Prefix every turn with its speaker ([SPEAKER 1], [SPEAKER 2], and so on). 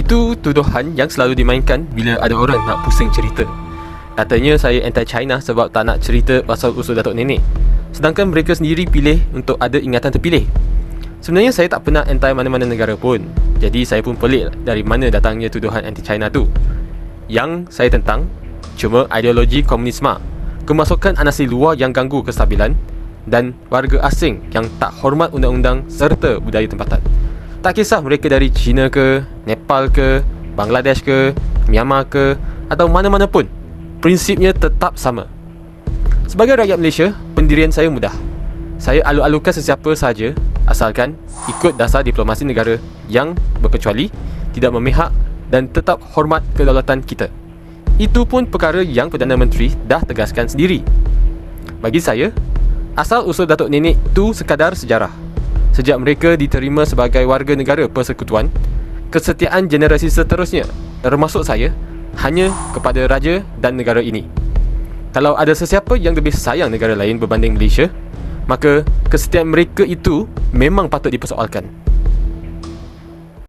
[SPEAKER 1] Itu tuduhan yang selalu dimainkan bila ada orang nak pusing cerita. Katanya saya anti-China sebab tak nak cerita pasal usul Datuk Nenek. Sedangkan mereka sendiri pilih untuk ada ingatan terpilih. Sebenarnya saya tak pernah anti mana-mana negara pun. Jadi saya pun pelik dari mana datangnya tuduhan anti-China tu. Yang saya tentang cuma ideologi komunisme, kemasukan anasi luar yang ganggu kestabilan dan warga asing yang tak hormat undang-undang serta budaya tempatan. Tak kisah mereka dari China ke, Nepal ke, Bangladesh ke, Myanmar ke atau mana-mana pun. Prinsipnya tetap sama. Sebagai rakyat Malaysia, pendirian saya mudah. Saya alu-alukan sesiapa sahaja asalkan ikut dasar diplomasi negara yang berkecuali, tidak memihak dan tetap hormat kedaulatan kita. Itu pun perkara yang Perdana Menteri dah tegaskan sendiri. Bagi saya, asal usul Datuk Nenek tu sekadar sejarah sejak mereka diterima sebagai warga negara persekutuan, kesetiaan generasi seterusnya, termasuk saya, hanya kepada raja dan negara ini. Kalau ada sesiapa yang lebih sayang negara lain berbanding Malaysia, maka kesetiaan mereka itu memang patut dipersoalkan.